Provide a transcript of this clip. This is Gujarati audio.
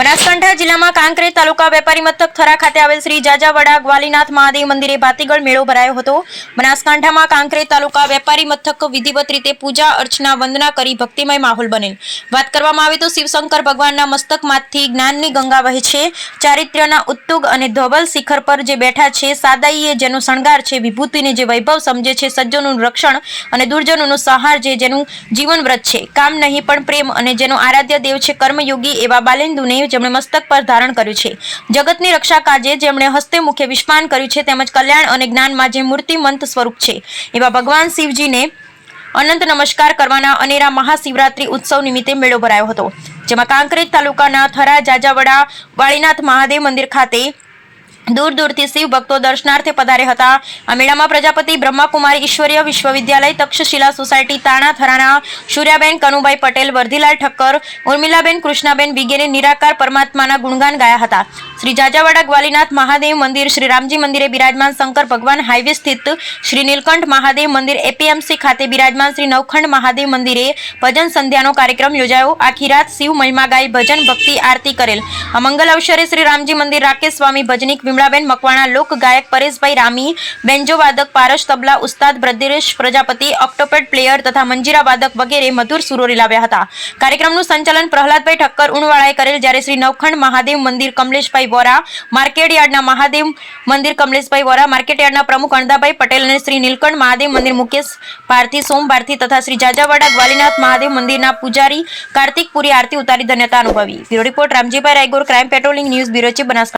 બનાસકાંઠા જિલ્લામાં કાંકરેજ તાલુકા વેપારી મથક થરા ખાતે આવેલ શ્રી જાજાવાડા ગ્વાલીનાથ મહાદેવ મંદિરે ભાતીગળ મેળો ભરાયો હતો. બનાસકાંઠામાં કાંકરેજ તાલુકા વેપારી મથક વિધિવત રીતે પૂજા અર્ચના વંદના કરી ભક્તિમય માહોલ બનેલ. વાત કરવામાં આવે તો શિવશંકર ભગવાનના મસ્તકમાંથી જ્ઞાનની ગંગા વહે છે. ચારિત્ર્યના ઉત્તુગ અને ધોબલ શિખર પર જે બેઠા છે, સાદાઈએ જેનો શણગાર છે, વિભૂતિને જે વૈભવ સમજે છે, સજ્જનોનું રક્ષણ અને દુર્જનોનો સહાર જે જેનું જીવન વ્રત છે. કામ નહીં પણ પ્રેમ અને જેનો આરાધ્ય દેવ છે, કર્મયોગી એવા બાલેન્દુને જેમણે મસ્તક પર ધારણ કર્યું છે. જગતની રક્ષા કાજે જેમણે હસ્તે મુખે વિસ્માન કર્યું છે, તેમજ કલ્યાણ અને જ્ઞાનમાં જે મૂર્તિમંત સ્વરૂપ છે. એવા ભગવાન શિવજીને અનંત નમસ્કાર કરવાના અનેરા મહાશિવરાત્રી ઉત્સવ નિમિત્તે મેળો ભરાયો હતો. જેમાં કાંકરેજ તાલુકાના થરા જાજાવડા, વાળીનાથ મહાદેવ મંદિર ખાતે દૂર દૂરથી શિવ ભક્તો દર્શનાર્થે પધાર્યા હતા. આ મેળામાં પ્રજાપતિ બ્રહ્માકુમારી ઈશ્વરીય વિશ્વવિદ્યાલય તક્ષશિલા સોસાયટી તાણા થરાના સૂર્યાબેન કનુભાઈ પટેલ, વર્ધીલાલ ઠક્કર, ઉર્મિલાબેન કૃષ્ણાબેન વિગેરે નિરાકાર પરમાત્માના ગુણગાન ગાયા હતા. શ્રી જાજાવાડા ગ્વાલીનાથ મહાદેવ મંદિર, શ્રી રામજી મંદિરે બિરાજમાન શંકર ભગવાન હાઈવે સ્થિત શ્રી નીલકંઠ મહાદેવ મંદિર, એપીએમસી ખાતે બિરાજમાન શ્રી નવખંડ મહાદેવ મંદિરે ભજન સંધ્યાનો કાર્યક્રમ યોજાયો. આખી રાત શિવ મહિમા ગાઈ ભજન ભક્તિ આરતી કરેલ. આ મંગલ અવસરે શ્રી રામજી મંદિર, રાકેશ સ્વામી ભજનિક વિમળાબેન મકવાણા, લોક ગાયક પરેશભાઈ રામી, બેન્જો વાદક પારસ તબલા, ઉસ્તાદ બ્રદ્રેશ, પ્રજાપતિ, ઓક્ટોપેડ પ્લેયર તથા મંજીરા વાદક વગેરે મધુર સુરો લાવ્યા હતા. કાર્યક્રમનું સંચાલન પ્રહલાદભાઈ ઠક્કર ઉણવાળાએ કરેલ જ્યારે શ્રી નવખંડ મહાદેવ મંદિર કમલેશભાઈ વોરા, માર્કેટ યાર્ડના મહાદેવ મંદિર કમલેશભાઈ વોરા, માર્કેટ યાર્ડના પ્રમુખ અણદાભાઈ પટેલ અને શ્રી નીલકંઠ મહાદેવ મંદિર મુકેશ ભારતી, સોમ ભારતી તથા શ્રી જાજાવાડા ગ્વાલીનાથ મહાદેવ મંદિરના પૂજારી કાર્તિક પુરી આરતી ઉતારી ધન્યતા અનુભવી. Bureau report Ramjibhai Raigor, crime patrolling news bureau Banaskantha.